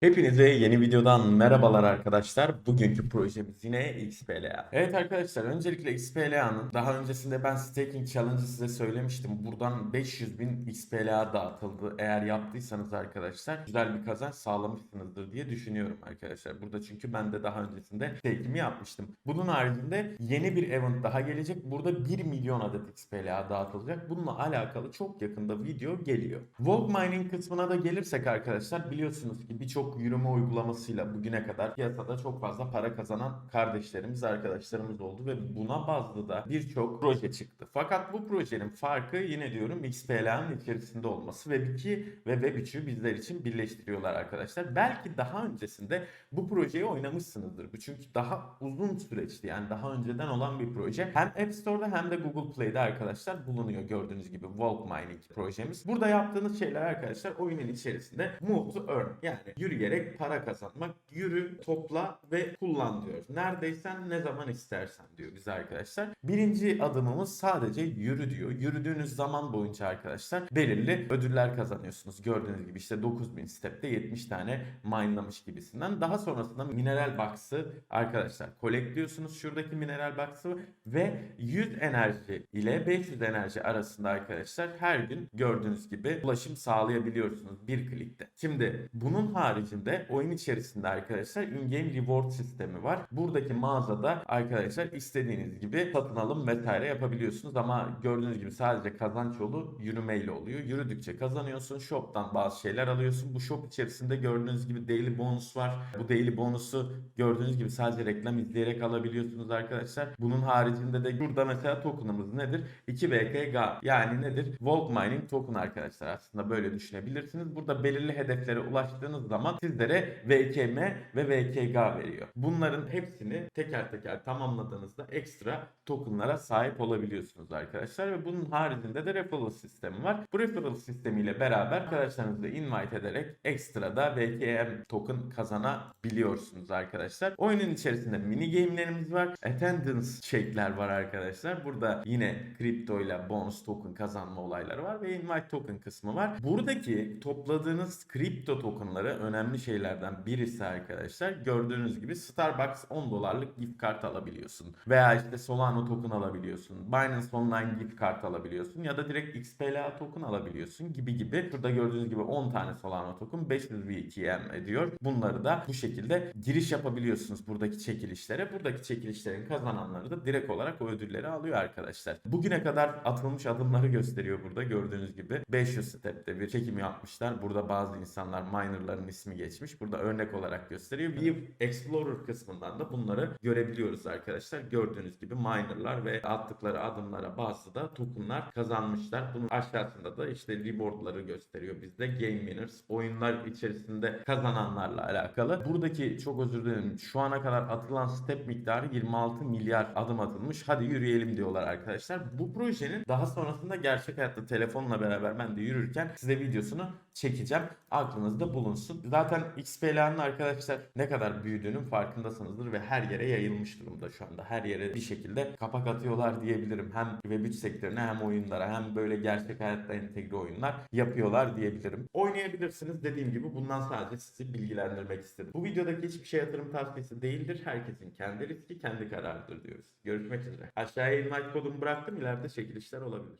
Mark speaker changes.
Speaker 1: Hepinize yeni videodan merhabalar arkadaşlar. Bugünkü projemiz yine XPLA. Evet arkadaşlar öncelikle XPLA'nın daha öncesinde ben Staking Challenge'ı size söylemiştim. Buradan 500 bin XPLA dağıtıldı. Eğer yaptıysanız arkadaşlar güzel bir kazanç sağlamışsınızdır diye düşünüyorum arkadaşlar. Burada çünkü ben de daha öncesinde stake'imi yapmıştım. Bunun haricinde yeni bir event daha gelecek. Burada 1 milyon adet XPLA dağıtılacak. Bununla alakalı çok yakında video geliyor. Volk Mining kısmına da gelirsek arkadaşlar biliyorsunuz ki birçok yürüme uygulamasıyla bugüne kadar piyasada çok fazla para kazanan kardeşlerimiz, arkadaşlarımız oldu ve buna bazlı da birçok proje çıktı. Fakat bu projenin farkı yine diyorum XPLA'nın içerisinde olması ve Web2 ve Web3'ü bizler için birleştiriyorlar arkadaşlar. Belki daha öncesinde bu projeyi oynamışsınızdır. Bu çünkü daha uzun süreçti. Yani daha önceden olan bir proje. Hem App Store'da hem de Google Play'de arkadaşlar bulunuyor gördüğünüz gibi Volk Mining projemiz. Burada yaptığınız şeyler arkadaşlar oyunun içerisinde move to earn yani yürüyerek para kazanmak. Yürü, topla ve kullan diyor. Neredeysen ne zaman istersen diyor bize arkadaşlar. Birinci adımımız sadece yürü diyor. Yürüdüğünüz zaman boyunca arkadaşlar belirli ödüller kazanıyorsunuz. Gördüğünüz gibi işte 9000 step'te 70 tane mine'lamış gibisinden. Daha sonrasında mineral box'ı arkadaşlar kolekliyorsunuz şuradaki mineral box'ı ve 100 enerji ile 500 enerji arasında arkadaşlar her gün gördüğünüz gibi ulaşım sağlayabiliyorsunuz bir klikte. Şimdi bunun haricinde oyun içerisinde arkadaşlar in-game reward sistemi var. Buradaki mağazada arkadaşlar istediğiniz gibi satın alım vesaire yapabiliyorsunuz ama gördüğünüz gibi sadece kazanç yolu yürümeyle oluyor. Yürüdükçe kazanıyorsun. Shop'tan bazı şeyler alıyorsun. Bu shop içerisinde gördüğünüz gibi daily bonus var. Bu daily bonusu gördüğünüz gibi sadece reklam izleyerek alabiliyorsunuz arkadaşlar. Bunun haricinde de burada mesela token'ımız nedir? 2 VKG yani nedir? Volk Mining token arkadaşlar aslında böyle düşünebilirsiniz. Burada belirli hedeflere ulaştığınız zaman sizlere VKM ve VKG veriyor. Bunların hepsini teker teker tamamladığınızda ekstra tokenlara sahip olabiliyorsunuz arkadaşlar ve bunun haricinde de referral sistemi var. Bu referral sistemiyle beraber arkadaşlarınızı invite ederek ekstra da VKM token kazanabiliyorsunuz arkadaşlar. Oyunun içerisinde mini game'lerimiz var. Attendance check'ler var arkadaşlar. Burada yine kripto ile bonus token kazanma olayları var ve invite token kısmı var. Buradaki topladığınız kripto tokenları önemli şeylerden birisi arkadaşlar. Gördüğünüz gibi Starbucks 10 dolarlık gift kart alabiliyorsun. Veya işte Solana token alabiliyorsun. Binance Online gift kart alabiliyorsun. Ya da direkt XPLA token alabiliyorsun gibi gibi. Şurada gördüğünüz gibi 10 tane Solana token 500 VTM ediyor. Bunları da bu şekilde giriş yapabiliyorsunuz buradaki çekilişlere. Buradaki çekilişlerin kazananları da direkt olarak o ödülleri alıyor arkadaşlar. Bugüne kadar atılmış adımları gösteriyor burada gördüğünüz gibi. 500 step'te bir çekim yapmışlar. Burada bazı insanlar minerların ismi geçmiş. Burada örnek olarak gösteriyor. Bir Explorer kısmından da bunları görebiliyoruz arkadaşlar. Gördüğünüz gibi minerlar ve attıkları adımlara bazı da tokenlar kazanmışlar. Bunun aşağısında da işte rewardları gösteriyor bizde. Game winners oyunlar içerisinde kazananlarla alakalı. Buradaki çok özür dilerim. Şu ana kadar atılan step miktarı 26 milyar adım atılmış. Hadi yürüyelim diyorlar arkadaşlar. Bu projenin daha sonrasında gerçek hayatta telefonla beraber ben de yürürken size videosunu çekeceğim. Aklınızda bulunsun. Zaten XPLA'nın arkadaşlar ne kadar büyüdüğünün farkındasınızdır ve her yere yayılmış durumda şu anda. Her yere bir şekilde kapak atıyorlar diyebilirim. Hem Web3 sektörüne hem oyunlara hem böyle gerçek hayatta entegre oyunlar yapıyorlar diyebilirim. Oynayabilirsiniz dediğim gibi bundan sadece sizi bilgilendirmek istedim. Bu videodaki hiçbir şey yatırım tavsiyesi değildir. Herkesin kendi riski kendi kararıdır diyoruz. Görüşmek üzere. Aşağıya invite kodumu bıraktım. İleride çekilişler olabilir.